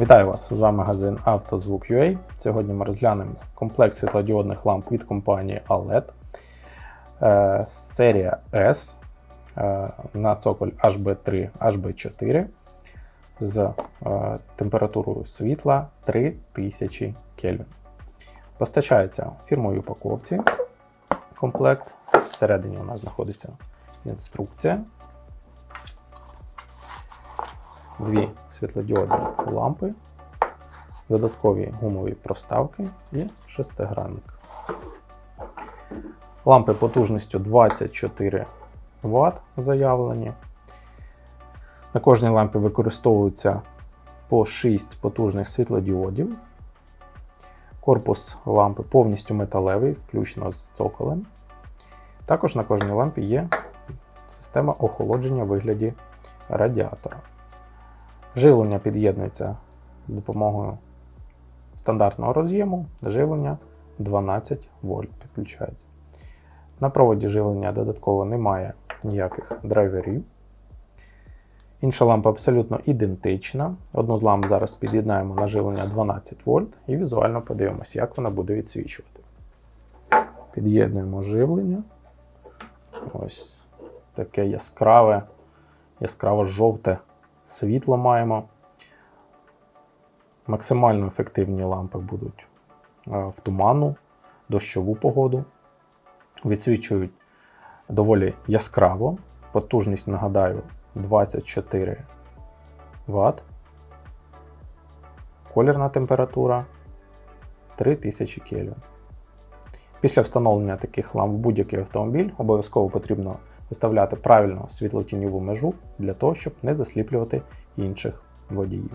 Вітаю вас! З вами магазин «Автозвук.UA». Сьогодні ми розглянемо комплект світлодіодних ламп від компанії ALED. Е, серія S е, на цоколь HB3 HB4 з е, температурою світла 3000 Кельвін. Постачається в упаковці комплект. Всередині у нас знаходиться інструкція. Дві світлодіодні лампи, додаткові гумові проставки і шестигранник. Лампи потужністю 24 Вт заявлені. На кожній лампі використовується по 6 потужних світлодіодів. Корпус лампи повністю металевий, включно з цоколем. Також на кожній лампі є система охолодження в вигляді радіатора. Живлення під'єднується з допомогою стандартного роз'єму, живлення 12 вольт підключається. На проводі живлення додатково немає ніяких драйверів. Інша лампа абсолютно ідентична. Одну з ламп зараз під'єднаємо на живлення 12 вольт і візуально подивимося, як вона буде відсвічувати. Під'єднуємо живлення. Ось таке яскраве, яскраво жовте світло маємо. Максимально ефективні лампи будуть е, в туманну, дощову погоду. Відсвічують доволі яскраво. Потужність, нагадаю, 24 Вт. Колірна температура 3000 Кельвін. Після встановлення таких ламп в будь-який автомобіль обов'язково потрібно виставляти правильно світло-тіньову межу для того, щоб не засліплювати інших водіїв.